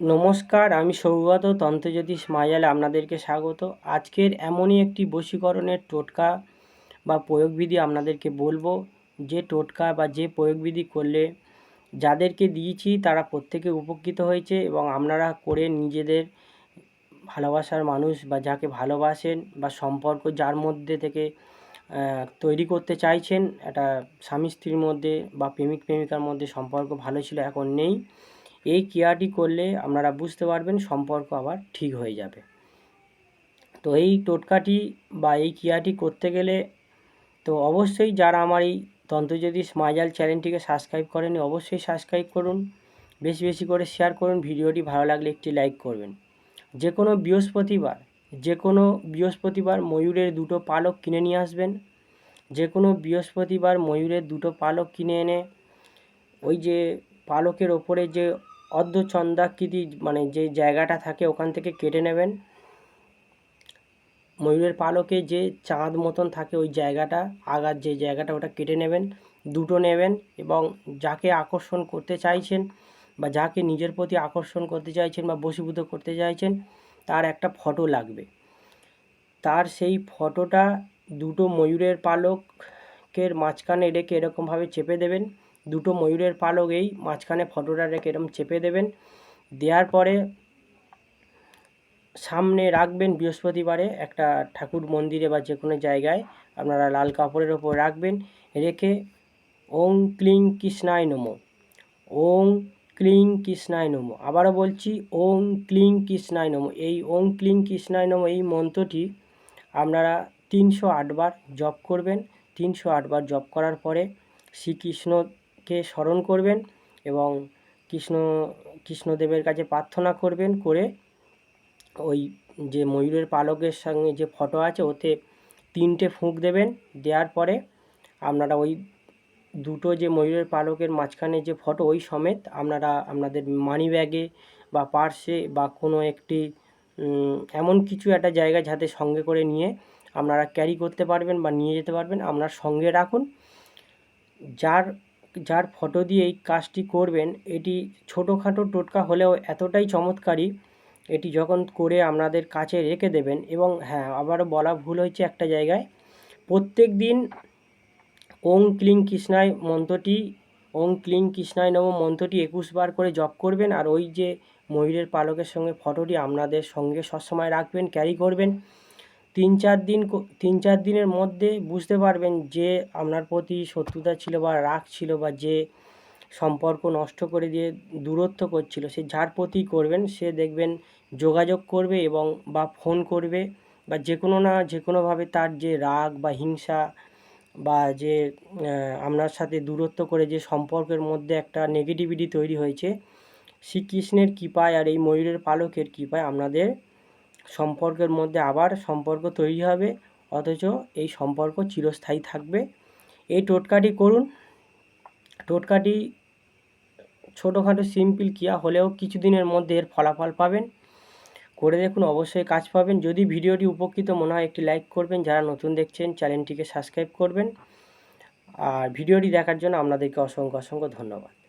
নমস্কার, আমি সৌগত তন্ত্রজ্যোতিষ মায়ালে আপনাদেরকে স্বাগত। আজকের এমনই একটি বশীকরণের টোটকা বা প্রয়োগবিধি আপনাদেরকে বলব। যে টোটকা বা যে প্রয়োগবিধি করলে যাদেরকে দিয়েছি তারা প্রত্যেকে উপকৃত হয়েছে এবং আপনারা করে নিজেদের ভালোবাসার মানুষ বা যাকে ভালোবাসেন বা সম্পর্ক যার মধ্যে থেকে তৈরি করতে চাইছেন, একটা স্বামী স্ত্রীর মধ্যে বা প্রেমিক প্রেমিকার মধ্যে সম্পর্ক ভালো ছিল এখন নেই। এই ক্রিয়াটি করলে আপনারা বুঝতে পারবেন সম্পর্ক আবার ঠিক হয়ে যাবে। তো এই টোটকাটি বা এই ক্রিয়াটি করতে গেলে তো অবশ্যই যারা আমার এই তন্ত্রজ্যোতিষ মাইজাল চ্যানেলটিকে সাবস্ক্রাইব করেনি অবশ্যই সাবস্ক্রাইব করুন, বেশি বেশি করে শেয়ার করুন, ভিডিওটি ভালো লাগলে একটি লাইক করবেন। যে কোনো বৃহস্পতিবার যে কোনো বৃহস্পতিবার ময়ূরের দুটো পালক কিনে নিয়ে আসবেন যে কোনো বৃহস্পতিবার ময়ূরের দুটো পালক কিনে এনে ওই যে পালকের ওপরে যে অর্ধচন্দ্রাকৃতি মানে যে জায়গাটা থাকে ওখান থেকে কেটে নেবেন। ময়ূরের পালকে যে চাঁদ মতন থাকে ওই জায়গাটা, আগার যে জায়গাটা ওটা কেটে নেবেন, দুটো নেবেন এবং যাকে আকর্ষণ করতে চাইছেন বা যাকে নিজের প্রতি আকর্ষণ করতে চাইছেন বা বশীভূত করতে চাইছেন, তার একটা ফটো লাগবে। তার সেই ফটোটা দুটো ময়ূরের পালকের মাঝখানে রেখে এরকমভাবে চেপে দেবেন। দুটো ময়ূরের পালক এই মাঝখানে ফটোটা রেখে এরকম চেপে দেবেন। দেওয়ার পরে সামনে রাখবেন বৃহস্পতিবারে একটা ঠাকুর মন্দিরে বা যে কোনো জায়গায়। আপনারা লাল কাপড়ের ওপর রাখবেন। রেখে ওং ক্লিং কৃষ্ণায় নম। ওং ক্লিং কৃষ্ণায় নম। আবারও বলছি, ওং ক্লিং কৃষ্ণায় নম। এই ওং ক্লিং কৃষ্ণায় নম এই মন্ত্রটি আপনারা তিনশো আটবার জপ করবেন। তিনশো আটবার জপ করার পরে শ্রীকৃষ্ণ কে স্মরণ করবেন এবং কৃষ্ণ, কৃষ্ণদেবের কাছে প্রার্থনা করবেন করে ওই যে ময়ূরের পালকের সঙ্গে যে ফটো আছে, ওতে তিনটে ফুঁক দেবেন। দেওয়ার পরে আপনারা ওই দুটো যে ময়ূরের পালকের মাঝখানে যে ফটো, ওই সমেত আপনারা আপনাদের মানি ব্যাগে বা পার্সে বা কোনো একটি এমন কিছু একটা জায়গা যাতে সঙ্গে করে নিয়ে আপনারা ক্যারি করতে পারবেন বা নিয়ে যেতে পারবেন, আপনার সঙ্গে রাখুন। যার যার ফটো দিয়ে এই কাজটি করবেন, এটি ছোটোখাটো টোটকা হলেও এতটাই চমৎকারী, এটি যখন করে আপনাদের কাছে রেখে দেবেন এবং হ্যাঁ আবারও বলা ভুল হয়েছে একটা জায়গায়, প্রত্যেক দিন ওং ক্লিং কৃষ্ণায় মন্ত্রটি, ওং ক্লিং কৃষ্ণায় নম মন্ত্রটি একুশ বার করে জপ করবেন আর ওই যে ময়ূরের পালকের সঙ্গে ফটোটি আপনাদের সঙ্গে সবসময় রাখবেন, ক্যারি করবেন। তিন চার দিন তিন চার দিনের মধ্যে বুঝতে পারবেন যে আপনার প্রতি শত্রুতা ছিল বা রাগ ছিল বা যে সম্পর্ক নষ্ট করে দিয়ে দূরত্ব করছিল, সে যার প্রতি করবেন, সে দেখবেন যোগাযোগ করবে এবং বা ফোন করবে বা যে কোনো না যে কোনোভাবে তার যে রাগ বা হিংসা বা যে আপনার সাথে দূরত্ব করে যে সম্পর্কের মধ্যে একটা নেগেটিভিটি তৈরি হয়েছে, শ্রীকৃষ্ণের কৃপায় আর এই ময়ূরের পালকের কৃপায় আপনাদের সম্পর্কের মধ্যে আবার সম্পর্ক তৈরি হবে, অথচ এই সম্পর্ক চিরস্থায়ী থাকবে। এই টোটকাটি করুন। টোটকাটি ছোটোখাটো সিম্পল কিয়া হলেও কিছুদিনের মধ্যে এর ফলাফল পাবেন। করে দেখুন, অবশ্যই কাজ পাবেন। যদি ভিডিওটি উপকৃত মনে হয়, একটি লাইক করবেন। যারা নতুন দেখছেন, চ্যানেলটিকে সাবস্ক্রাইব করবেন। আর ভিডিওটি দেখার জন্য আপনাদেরকে অসংখ্য অসংখ্য ধন্যবাদ।